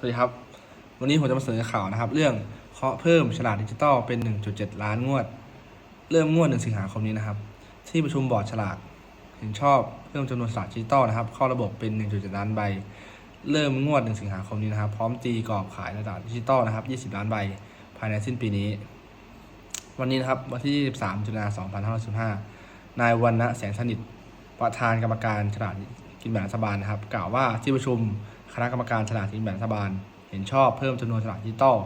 สวัสดีครับ วันนี้ผมจะมาเสนอข่าวนะครับ เรื่องเคาะเพิ่มฉลากดิจิตอลเป็น 1.7 ล้านงวด เริ่มงวด 1 สิงหาคมนี้นะครับ ที่ประชุมบอร์ดฉลากเห็นชอบเพิ่มจำนวนฉลากดิจิตอลนะครับ เข้าระบบเป็น 1.7 ล้านใบ เริ่มงวด 1 สิงหาคมนี้นะครับ พร้อมตีกรอบขายฉลากดิจิตอลนะครับ 20 ล้านใบ ภายในสิ้นปีนี้ วันนี้นะครับวันที่ 23ตุลาคม2565นายวันนะแสงสนิทประธานกรรมการฉลาก กินแบ่งรัฐบาลนะครับ กล่าวว่าที่ประชุมคณะกรรมการฉลากกินแบ่งรัฐบาล เห็นชอบเพิ่มจำนวนฉลากดิจิตอล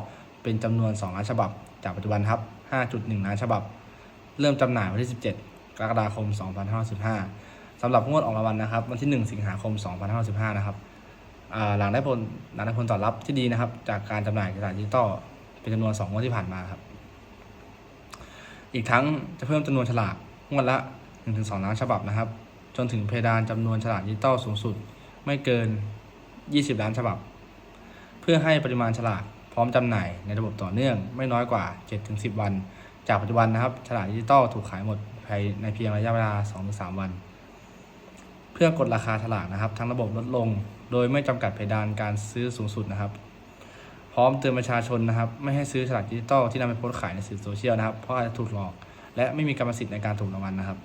เป็นจำนวน 2 ล้านฉบับ จากปัจจุบันครับ 5.1 ล้านฉบับ เริ่มจำหน่ายวันที่ 17 กรกฎาคม 2515สำหรับงวดออกรางวัลนะครับ วันที่ 1 สิงหาคม 2515 นะครับอ่าหลังได้ผลหลังได้ผลตอบรับที่ดีนะครับ จากการจำหน่ายฉลากดิจิตอลเป็นจำนวน 2 งวดที่ผ่านมาครับ อีกทั้งจะเพิ่มจำนวนฉลากงวดละ 1-2 ล้านฉบับนะครับ จนถึงเพดานจำนวนฉลากดิจิตอลสูงสุด ไม่เกิน 20 ล้านฉบับ เพื่อให้ปริมาณฉลากพร้อมจำหน่ายในระบบต่อเนื่องไม่น้อยกว่า 7-10 วัน จากปัจจุบันนะครับฉลากดิจิตอลถูกขายหมดภายในเพียงระยะเวลา 2-3 วัน เพื่อกดราคาฉลากนะครับ ทั้งระบบลดลง โดยไม่จำกัดเพดานการซื้อสูงสุดนะครับพร้อมเตือนประชาชนนะครับ ไม่ให้ซื้อฉลากดิจิตอลที่นำไปโพสต์ขายในสื่อโซเชียลนะครับ เพราะอาจจะถูกหลอก และไม่มีกรรมสิทธิ์ในการถูกรางวัลนะครับ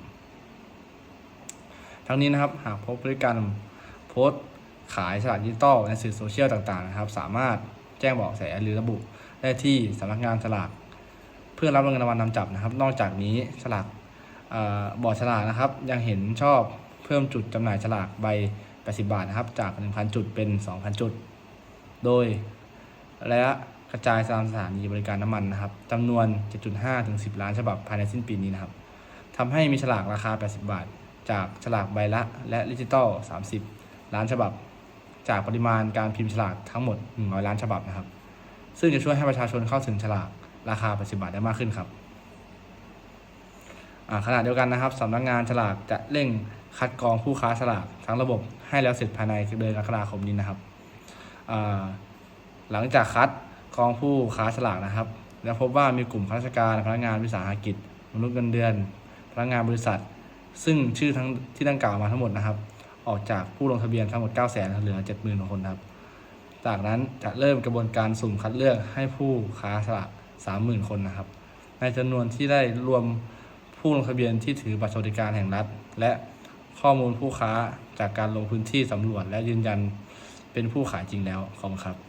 ทั้งนี้นะครับหากพบพฤติกรรมโพสต์ขายฉลากดิจิตอลในสื่อโซเชียลต่างๆนะครับ สามารถแจ้งเบาะแสหรือระบุได้ที่สำนักงานฉลากเพื่อรับเงินรางวัลนำจับนะครับ นอกจากนี้ฉลากอ่อบอร์ดฉลากนะครับ ยังเห็นชอบเพิ่มจุดจำหน่ายฉลากใบ 80 บาทนะครับ จาก 1,000 จุดเป็น 2,000 จุด โดย และกระจายตามสถานีบริการน้ำมันนะครับจำนวน 7.5 ถึง 10 ล้านฉบับภายในสิ้นปีนี้นะครับทำให้มีฉลากราคา 80 บาท จากฉลากใบละและดิจิตอล30 ล้านฉบับ จากปริมาณการพิมพ์ฉลากทั้งหมด 100 ล้านฉบับนะครับ ซึ่งจะช่วยให้ประชาชนเข้าถึงฉลากราคา 80 บาทได้มากขึ้นครับขณะเดียวกันนะครับสำนักงานฉลากจะเร่งคัดกรองผู้ค้าฉลากทั้งระบบให้แล้วเสร็จภายในเดือนกรกฎาคมนี้นะครับ หลังจากคัดกรองผู้ค้าฉลากนะครับ แล้วพบว่ามีกลุ่มข้าราชการพนักงานวิสาหกิจ มนุษย์เงินเดือน พนักงานบริษัท ซึ่งชื่อทั้งที่ดังกล่าวมาทั้งหมดนะครับ ออกจากผู้ลงทะเบียนทั้งหมด 9 0 0 0 0เหลือ 70,000คนครับ จากนั้นจะเริ่มกระบวนการสุ่มคัดเลือกให้ผู้ค้าฉลาก30,000 คนนะครับ ในจำนวนที่ได้รวมผู้ลงทะเบียนที่ถือบัตรสวัสดิการแห่งรัฐ และข้อมูลผู้ค้าจากการลงพื้นที่สำรวจและยืนยันเป็นผู้ขายจริงแล้วขอบคุณครับ